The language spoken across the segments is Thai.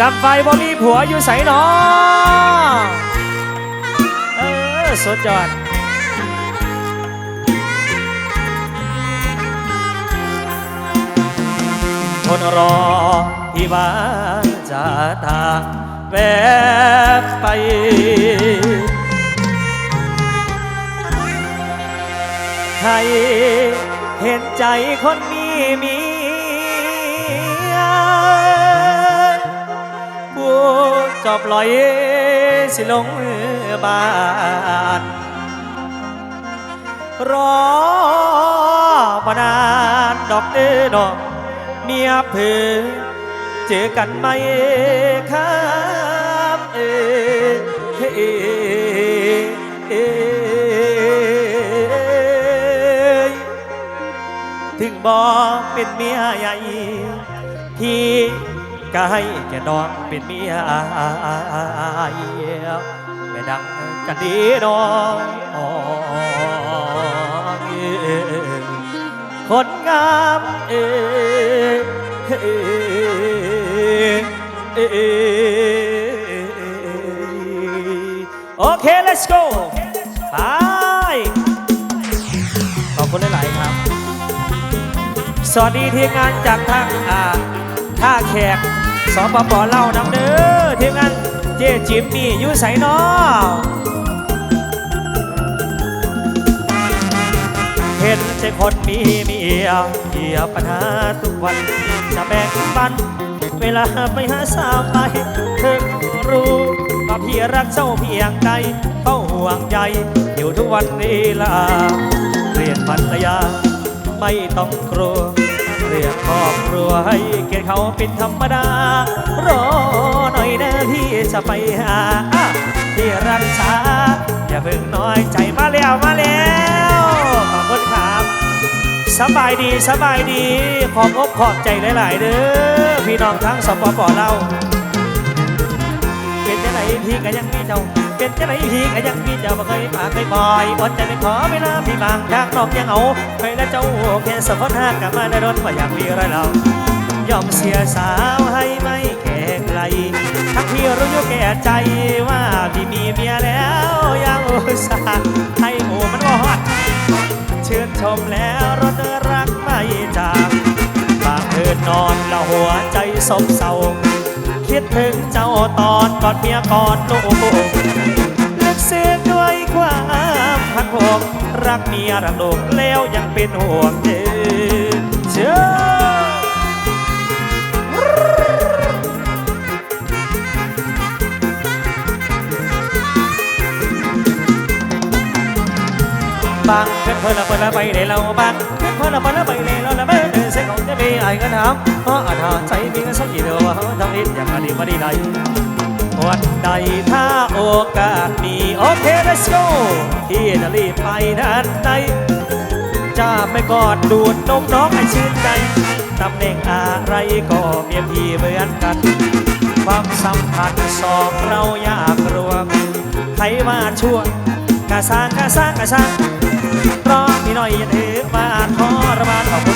กำไฟบ่มีผัวอยู่ใสหนอเออสุดยอดทนรอพี่ว่าจะทางแวบไปให้เห็นใจคนมีเมีย จอบลอยสิลงมือบานรอมานานดอกเด้อดอกเมียเพื่อเจอกันไหมครับเอเฮ้เอถึงบอกเป็นเมียใหญ่ที่ ก็ให้แกน้องเป็นเมียไม่ดังกันดีน้องคนงามเออโอเค let's go ไปขอบคุณหลาย ๆ ครับ สวัสดีทีมงานจากทางอ่าท่าแขก สปปเล่านำเด้อทีมงานเจ๊จิมมี่อยู่ใส่นอเห็นใจคนมีเมียเกียปัญหาทุกวันจะแบ่งปัน เวลาไปหาสาวไปเธอรู้ว่าพี่รักเจ้าเพียงใดเฝ้าห่วงใยอยู่ทุกวันเวลาเรียนภรรยาไม่ต้องกลัว เรียกครอบครัวให้เกียรติเขาเป็นธรรมดา รอหน่อยนะพี่จะไปหาที่รักษาอย่าเพิ่งน้อยใจมาแล้วมาแล้วขอบคุณครับสบายดีสบายดี ขอบอกขอบใจหลาย ๆ เด้อพี่น้องทั้งสปปเราเป็นจะไหนพี่ก็ยังมีเจ้า เป็นจะไหนพี่ก็ยังมีเจ้าบ่เคยปากเคยปล่อยอดใจไม่ขอเวลาพี่บางทางนอกยังเอาไปแล้วเจ้าแค่สะพดหากลับมาได้โดนว่าอยากมีอะไรเรายอมเสียสาวให้ไม่แก่ไกลทั้งที่รู้อยู่แก่ใจว่าพี่มีเมียแล้วยังอุตส่าห์ให้หมูมันวอดเชื่นชมแล้วรถรักไม่จากบางคืนนอนแล้วหัวใจสบเศร้า คิดถึงเจ้าตอนกอดเมียกอดลูกลึกซึ้งด้วยความพันผกรักเมียรักลูกแล้วยังเป็นห่วงเธอเชื่อบบางเพื่อนเพื่อนละเพื่อนละไปเลยเราบางเพื่อนเพื่อนละไปเลยเราละเมื่อเดิ นเส้นของจะมีไอ้กันถามเพราะอาจหาใจมีสักกี่เดียวว่าทำอินอย่างอดีตมาดีใดวันใดถ้าโอกาสมีโอเค let's go ที่จะรีบไปนั้นใดจะไปกอดดูดนมน้องให้ชื่นใจตำแหน่งอะไรก็เมียพี่เหมือนกัน ความสัมพันธ์สองเราอยากรวมใครมาช่วยกะสร้างกะสร้างกะสร้างรอพี่หน่อยอย่าถือมาทรมานขอบคุณ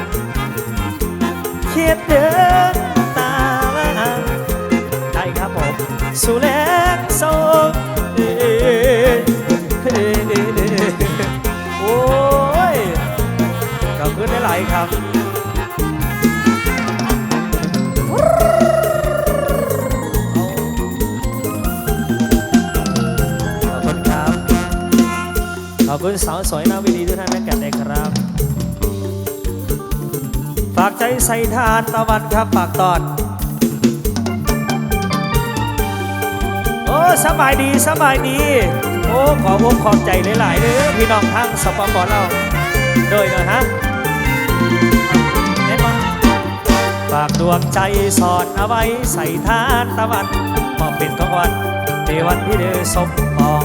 ก็บเดินตาได้ครับผมสุเล็กโซโอ้ยก็ขึ้นได้หลายครับขอบคุณสาวสวยนะ ส่ทานตะวันครับฝากตอน โอ้สบายดีสบายดี โอ้ขอวงขอบใจหลายๆเด้อพี่น้องทั้งสปปเราโดยนอะฮะเห็นบ่ฝากดวงใจสอดเอาไว้ใส่ทานตะวันมอบเป็นของวันในวันที่เธอสมปอง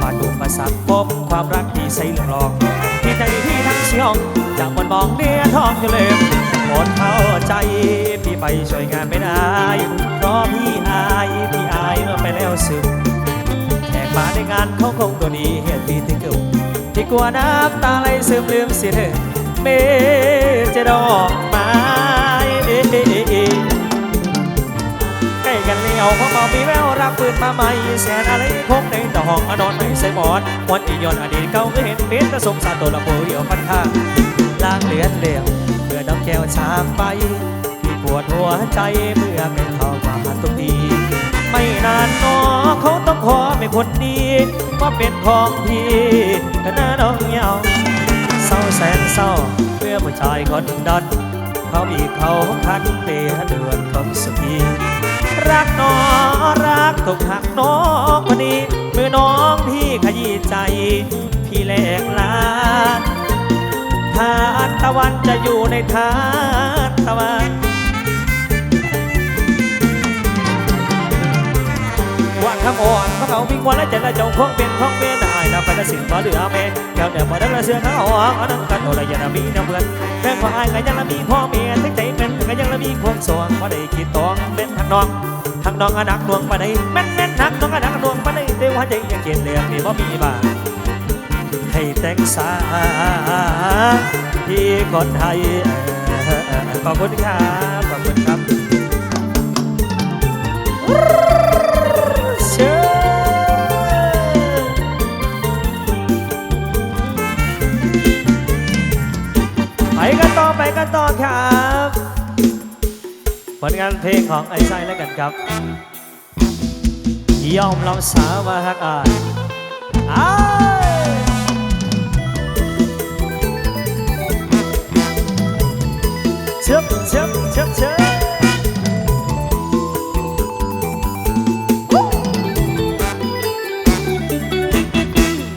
มาดูมาสักพบความรักที่ใส่หลืองรองที่ใจที่ เสียงจากมันมองเนื้อทองอยู่เลยหมดเข้าใจพี่ไปช่วยงานไม่ได้ เพราะพี่อายพี่อายเมื่อไปแล้วซึมแขกมาในงานเขาคงตัวดีเหตุที่ถึงเกิดที่กลัวน้ำตาไหลซึมลืมเสียเธอเมจะดอกไม้ใกล้กันเลี้ยวเพราะมองมีแวว ปืนมาใหม่แสนอะไรคงในดอกอนอนไม่ใส่หมอนวันอียอนอดีตเก่าก็เห็นเป็นแต่สงสารตัวละโบเดียวพันข้างล้างเลือนเหลวเมื่อน้ำแก้วชามไปที่ปวดหัวใจเมื่อเป็นเข้ามาทุกทีไม่นานนอเขาต้องขอเป็นคนดีว่าเป็นของพี่ก็น่น้องเหยาเศร้าแสนเศร้าเมื่อผู้ชายคนดันเขามีเขาคันเตียเดือนของสุขีรักนอ รักหักน้องคนนี้เมื่อน้องพี่ขยี้ใจ พี่แหลกลาทานตะวันจะอยู่ในทานตะวันว่าคำอ่อนเขาเขาพิงวันและจะละจงพวงเป็นพวงเป็นได้นะไปละสินบ่เหลือเมนแก้วเดี๋ยวบ่ได้ละเสือเขาอ่อนอันนั้นกันโอละยันมีน้ำเบือนแม่ขออายก็ยังละมีพ่อเมียทั้งใจเป็นก็ยังละมีความสวงบ่ได้คิดตองเป็นทางน้อง น้องอนักดวงปานใดแม่นแม่นนักน้องอนักดวงปานใดเดี๋ยวว่าใจยังเกลียดเรื่องนี่บ่มีบ้าให้แต่งสาที่คนไทยขอบคุณครับขอบคุณครับ ลงานเพลงของไอ้ไส้แล้วกันครับ ยอมลำสาวมาฮักอายอ้ายเชิบเชิบเชิบเชิบ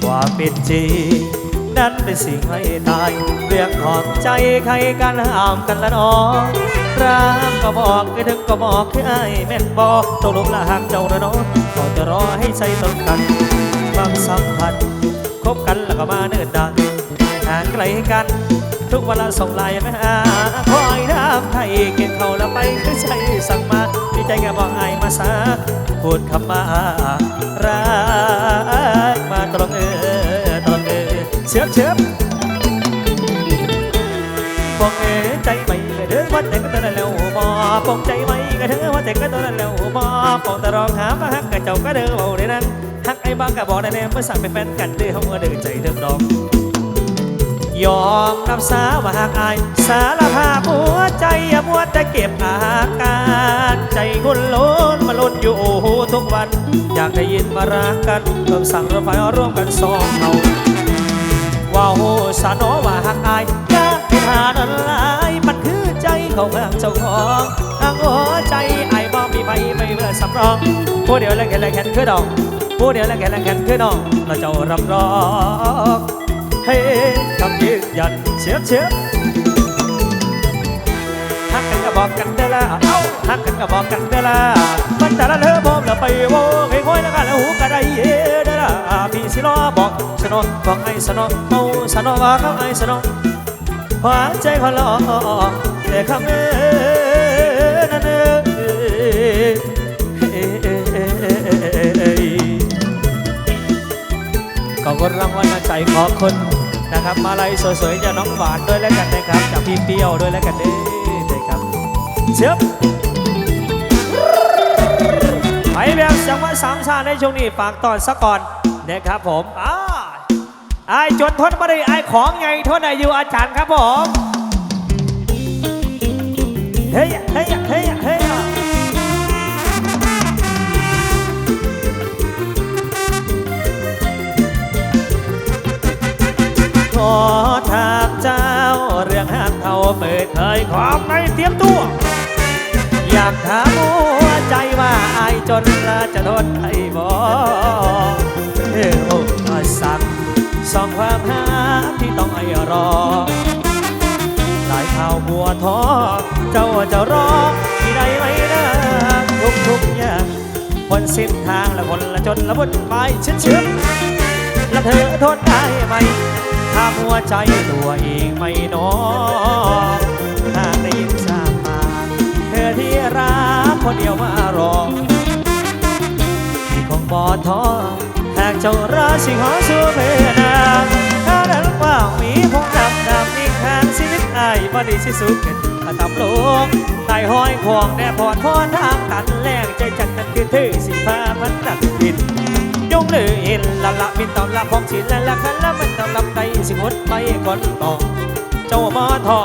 ว่าเป็นจริงนั้นเป็นสิ่งไม่ตาย เรื่องของใจใครกันห้ามกันละน้อง รักก็บอกคิดถึงก็บอกคือไอ้แม่นบอกตกลงละหากเจ้าละนองก็จะรอให้ใจตนกันบางสัมพันธ์คบกันแล้วก็มาเนิ่นนานห่างไกลกัน ทุกเวลาส่งไลน์มาคอยน้ำไทยกินเขาแล้วไปคือใจสั่งมาดีใจแค่บอกไอ้มาซาพูดคำมารักมาตรงเออตรงเออเชื่อเชื่อปองเอใจไม่เดือว่าแต่ก็ตอนนั้น ปองใจไหมกระเดือว่าแต่ก็ตอนนั้นแล้วบอปองแต่รองหามาฮักกระเจ้าก็เดือเอาในนั้นฮักไอ้บ้าก็บอกได้แน่เมื่อสั่งเป็นแฟนกันเดือเขาเมื่อเดือใจเดิมดอกยอมรับสาว่าหากอาย สารภาพหัวใจอย่ามัวแต่เก็บอาการใจคุณล้นมาล้นอยู่ทุกวัน อยากได้ยินมารักกันเพิ่มสั่งรถไฟร่วมกันสองเฮาว้าวสาโนว่าหากอายอยากที่หาดอนลายมันคือใจเขาข้างเจ้าของ สำรอง ผู้เดียวและแค่และแค่คือดอก ผู้เดียวและแค่และแค่คือน้องเราจ้ารับรองให้คำยืนยันเชียบเชียบฮักกันก็บอกกันเด้อละเอ้าฮักกันก็บอกกันเด้อละมันแต่ละเธอพร้อมแล้วไปโว้ไอ้ห้อยแล้วกันแล้วหูก็ได้เย่เด้อละพี่สิรอบอกสนอบอกไอ้สนอเอาสนอว่าเขาไอ้สนอหัวใจพอลอแต่คำเอ้ ขอบคุณรางวัลน้ำใจขอบคุณนะครับ มาลัยสวยๆจากน้องหวานด้วยแล้วกันนะครับจากพี่เปรี้ยวด้วยแล้วกันเด้อนะครับเชิบไปแบบจังหวะสามชาในช่วงนี้ฝากตอนสักก่อนนะครับผมอ้าไอายจนทนไมาได้ไอายของไงทนอายุอาจารย์ครับผมเฮ้ยเอถามเจ้า เรื่องห้างเขาเปิดเผยของในเตรียมตัว อยากถามหัวใจว่าอายจนละจะทนให้บ่เฮ้โอ้สั่งสองความหาที่ต้องให้รอหลายคหัวท้อเจ้าจะรอที่ใดไหมนะทุกทุกอย่างคนสิ้นทางและคนละจนละบุญไปชื้นชื้นๆและเธอทนได้ไหมาหัวใจตัวเองไม่นอถ้าได้ยินสามา เธอที่รักคนเดียวมารอที่คงบอท้อหากเจ้าราสิขอสู้เพื่อนางถ้าดันว่างมีพงดำดำนิ่งทางชีวิตอายบ่ดีสิสุดเกินมาตำโลกตายห้อยควงแด่พอดพรทางตันแรงใจจันกันคือถือสีฟ้าพันตัดบิน ยงเลยเห็นละละบินตอนละพองชินละละคันละมันตอนลำใจสิงดไปก่อนต่อเจ้าบ่ทอ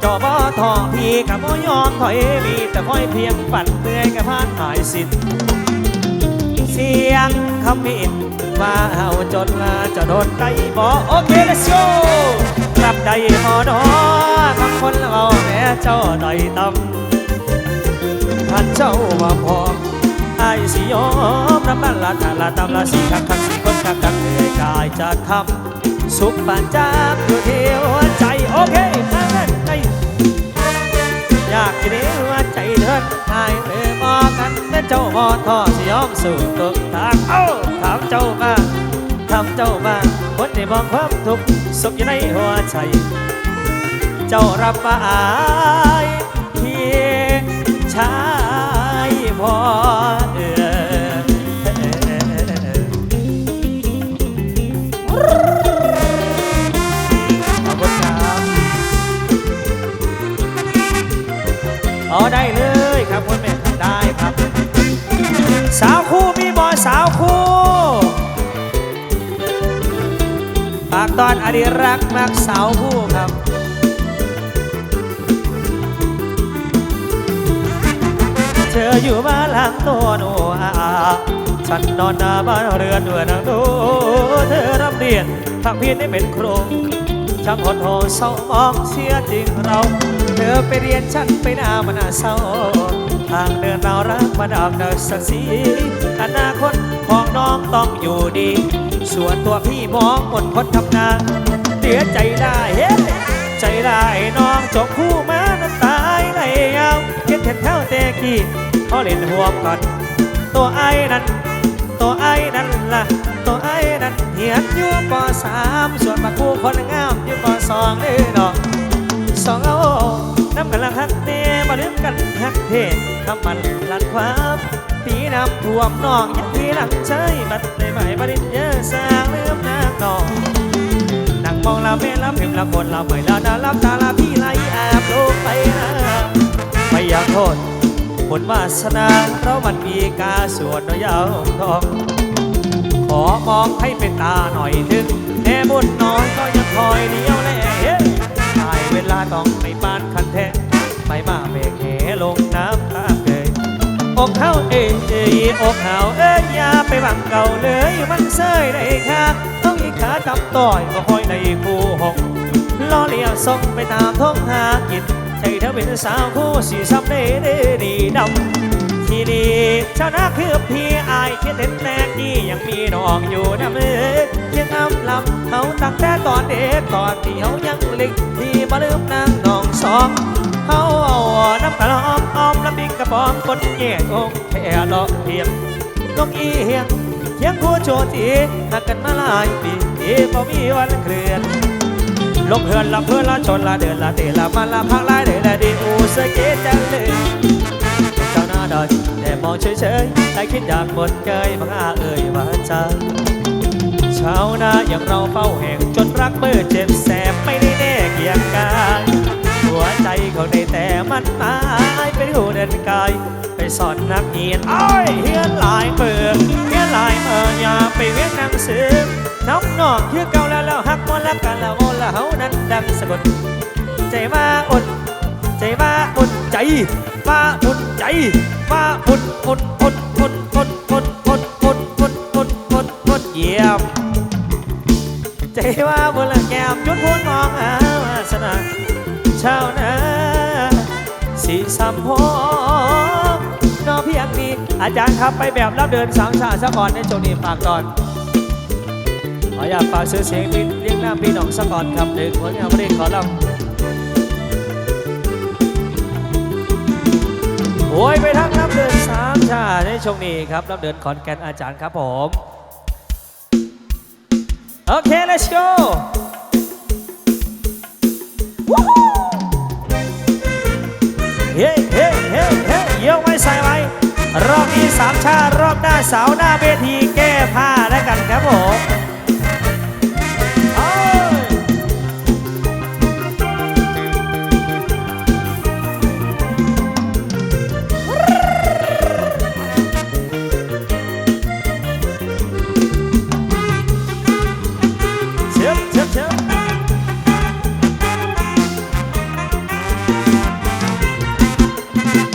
เจ้าบ่ทอพี่กับบ่ยอมถอยมีแต่คอยเพียงฝันเมื่อยกับพานหายสิ้นเสียงคำมินมาเอาจนมาจะโดนใจบ่โอเค let's go รับได้พอนอบางคนเอาแม่เจ้าได้ตำท่านเจ้ามาพอ สิยอมรับมันละทาละตำละสีคักคักสีคนคักคักเหนื่อยกายจะทำสุขปานจามอยู่ที่หัวใจโอเคนั่นไอยากจะได้หัวใจเถิดหายเธอบอกันแต่เจ้าบอทอสยอมสู่ตุกทางเอ้าถามเจ้ามาทำเจ้ามาคนที่มองความทุกข์สุขอยู่ในหัวใจ เจ้ารับมาอายเพียงชายพอเออากตอนอดีรักมักสาวคู่ครับเธออยู่บ้านหลังโตโนอาฉันนอนหน้าบ้านเรือนด้วยนางดูเธอรับเรียนทำเพียรได้เป็นครูช่างหดหูเศร้ามองเสียจริงเรา เธอไปเรียนฉันไปหน้ามันน่าเศร้า ทางเดินเรารักมาดามดักสักสีอนาคตของน้องต้องอยู่ดี ส่วนตัวพี่มองคนคนทำงานเสียใจได้เฮ้ใจได้น้องจบคู่มานั้นตายเลยาวเก็ดเห็ดแถวเตะกี้พอเล่นห่วงก่อนตัวไอ้นั้น ตัวไอ้นั่นล่ะ ตัวไอ้นั่นเหียนอยู่ปสามส่วนมาคู่คนงามอยู่ปสองเด้อดอกสองเอา น้ำกันลังฮักเน่มาลืมกันฮักเททำมันลันความปีน้ำท่วมนองยังที่หลังใจบัดได้ไหม่บัดนี้เยอะสร้างลืมน้ำนองนั่งมองเราเม่ลำเห็นละคนเราไม่ละนาลับตาลาพี่ไหลแอบลงไปนะไม่อยากโทษบุญวาสนาเพราะมันมีกาส่วนน้อยาวทอง ขอมองให้เป็นตาหน่อยนึงแม่บุญน้อยก็ยังคอยเดียวแลเฮ้ตายเวลาต้องไปปา แท้ไปมาเบกเหลงน้ำตาเคยอกเขาเอ้ยเอ้ยอกเขาเอ้ยอย่าไปบังเก่าเลยมันเสยได้ค่ะต้องอีกขาจับต่อยก็คอยในคู่หงล้อเลี้ยวส่งไปตามท้องหากินใจเธอเป็นสาวคู่สีซ้ำเด้เด้ดีดำ ที่นี่เจ้านาคือพี่อายคิดเห็นแม่กี้ยังมีน้องอยู่นะมือยังอำลำเขาตั้งแต่ตอนเด็กตอนที่เขายังเล็กที่บ่ลืมนางน้องสองเขาเอาน้ำกระลอมออมและปิงกระป๋อมคนแย่องแค่ดอกเทียมนกอีเฮียงเทียงคู่โจทีหักกันมาหลายปีที่พอมีวันเคลื่อนลงเฮือนละเพื่อนละชนละเดินละเตะละมันละพักละเดินละดีอูสเกตจังเลย อยแต่มองเฉยๆแต่คิดอยากหมดเกยบังอาเอ่ยว่าจชาวนาอย่างเราเฝ้าแห่งจนรักเมื่อเจ็บแสบไม่ได้แน่เกียงกายหัวใจเขาได้แต่มันตายเป็นหูเดินกายไปสอนนักเรียนอ้อยเฮียนหลายเปิดเฮียนหลายเมื่ออย่าไปเวียนหนังสือน้องนอกคือเก่าแล้วแล้วหักมนละกันแล้วโอละเฮานั้นดังสะกดใจว่าอุ่นใจว่าอุ่นใจ ว่าอุ่นใจว่าอุ่นอุ่นอุ่นอุ่นอุ่นอุ่นอุ่นอุ่นอุ่นอุ่นอุ่นอุ่นเยี่ยมใจว่าบนละแก้มยุดพูนมองหาวาสนาเช้านาสีสัมโพนอเพียงนี้อาจารย์ครับไปแบบรับเดินสามชาติซะก่อนในช่วงนี้ฝากก่อนขออยากฝากซื้อเสียงบินเรียกหน้ำพี่น้องสะก่อนครับหนึ่งผลงานเพลงขอลำ ยไปทั้งรับเดินสามชาในช่วงนี้ครับรับเดินขอนแก่นอาจารย์ครับผม โอเค let's go เฮ้เฮ้เฮ้เฮ้เยอะไว้ใส่ไว้รอบนี้สามชารอบหน้าสาวหน้าเวทีแก้ผ้าแล้วกันครับผม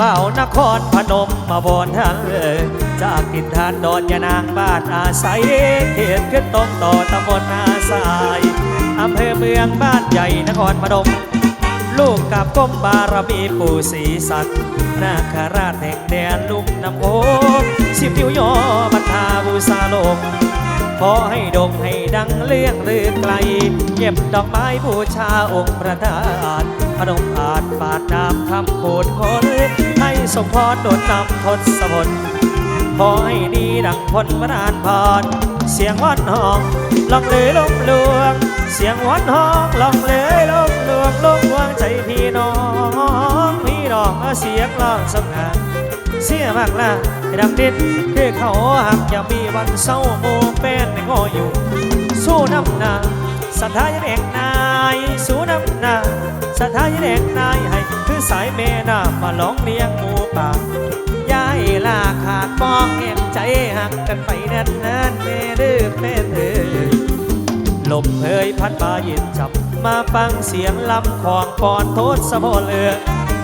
เบ่านครพนมมาบอนทางเอ่ยจากกินทานดอนยานางบ้านอาศัยเขตขึ้นตรงต่อตำบลนาสายอำเภอเมืองบ้านใหญ่นครพนม ลูกกับก้มบารมีปู่ศรีสัตว์นาคาราชแห่งแดนลุ่มน้ำโขงสิบนิ้วยอบรรทาบูชาโลกขอให้ดงให้ดังเลื่องลือไกล เก็บดอกไม้บูชาองค์ประธานพนมอาจปาดน้ำคำโขดคนให้ สมพรโดดนำทศพลขอให้ดีดังพลวรานพรเสียงวัดห้องลองเลยลมลวง เสียงวัดห้องลองเลยลมลวงลงวางใจพี่น้อง พี่น้องเสียงร้องสง่าเสียมากละดังดินคือเขาหักอย่ามีวันเศร้าโมเป็นในงออยู่ สู้น้ำหนาสัทธายังเอกนาย สู้น้ำหนา สัทธายังเอกนายให้คือสายเมนามาร้องเลี้ยงหมูป่าย้ายลาขาดมองเห็นใจหักกันไปนานนานๆแม่ดื้อแม่เธอลมเฮยพัดมาเย็นจับมาฟังเสียงลำของปอนโทษสะโพนเรือ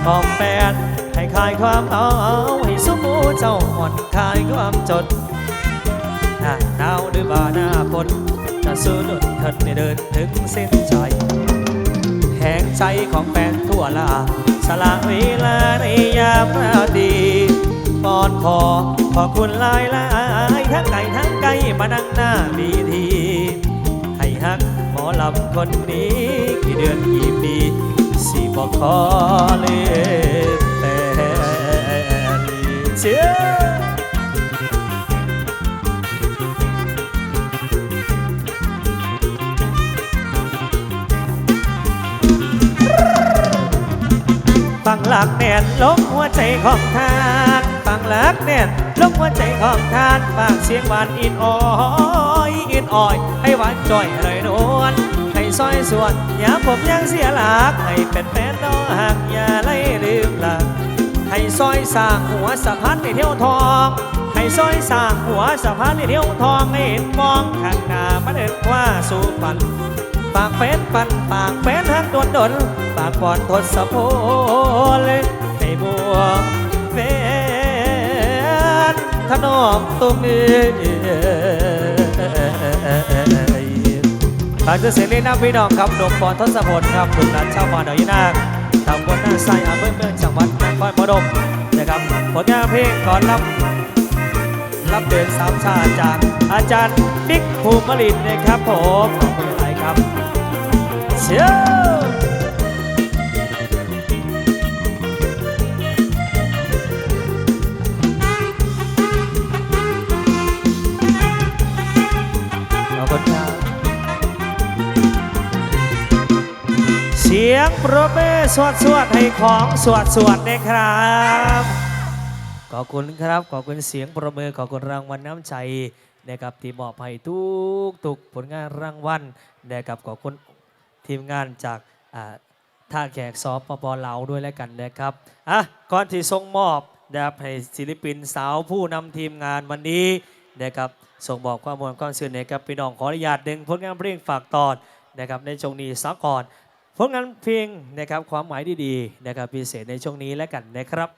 ของแปดให้คลายความเอาให้สมูเจ้าอ่อนคลายความจนหน้าหนาวหรือบ่าหน้าฝนจะสู้ดุดเถิดให้เดินถึงเส้นชัยแห่ งใจของแฟนทั่วลาสละเวลาในยามราตรีปอนขอขอบคุณลายลายทั้งไก่ทั้งไก่มานั่งหน้าบีทีให้ฮักหมอลำคนนี้ กี่เดือนกี่ปีสิบอกขอเลยแต่เชื่อ งหลักแน่นลงหัวใจของทานฟังหลักแน่นลงหัวใจของทานฝากเสียงหวานอินอ้อยอินอ้อย ให้หวานจ่อยเลยนวลให้ซอยส่วนอย่าผมยังเสียหลักให้เป็นแฟนน้องหักอย่าไล่ลืมหลักให้ซอยสร้างหัวสะพานในเที่ยวทองให้ซอยสร้างหัวสะพานในเที่ยวทองให้เห็นมองข้างหน้ามาเดินว่าสู่ฝัน ปากแฟนปันปากแฟนหักโดนดนปากก่อนทศพลให้บัวแฟนถนอมตัวมือฝากจะเสียงเล่นน้ำพี่น้องครับหนุ่มปอนทศพลครับหนุ่มหลานชาวบ้านดอยนาทำบนหน้าไซอำเภอเมืองจังหวัดนครพนมนะครับผลงานเพลงก่อนรับรับเดินสามชาติจากอาจารย์บิ๊กภูมิลินนะครับผมขอบคุณหลายครับ เชียวขอบคุณครับเสียงโปรเบสวดสวดให้ของสวดสวดนะครับ ขอบคุณครับ ขอบคุณเสียงประเมขอบคุณรางวัลน้ำใจนะครับที่มอบให้ทุกทุกผลงานรางวัลนะครับขอบคุณ ทีมงานจากท่าแขกซอฟปปลาวด้วยแล้วกันนะครับอะก่อนที่ส่งมอบนะครับให้ศิลปินสาวผู้นำทีมงานวันนี้นะครับส่งบอกความมวลความสื่อนะครับพี่น้องขออนุญาตดึงผลงานเพลงฝากตอนนะครับในช่วงนี้สักก่อนผลงานเพลงนะครับความหมายดีๆนะครับพิเศษในช่วงนี้แล้วกันนะครับ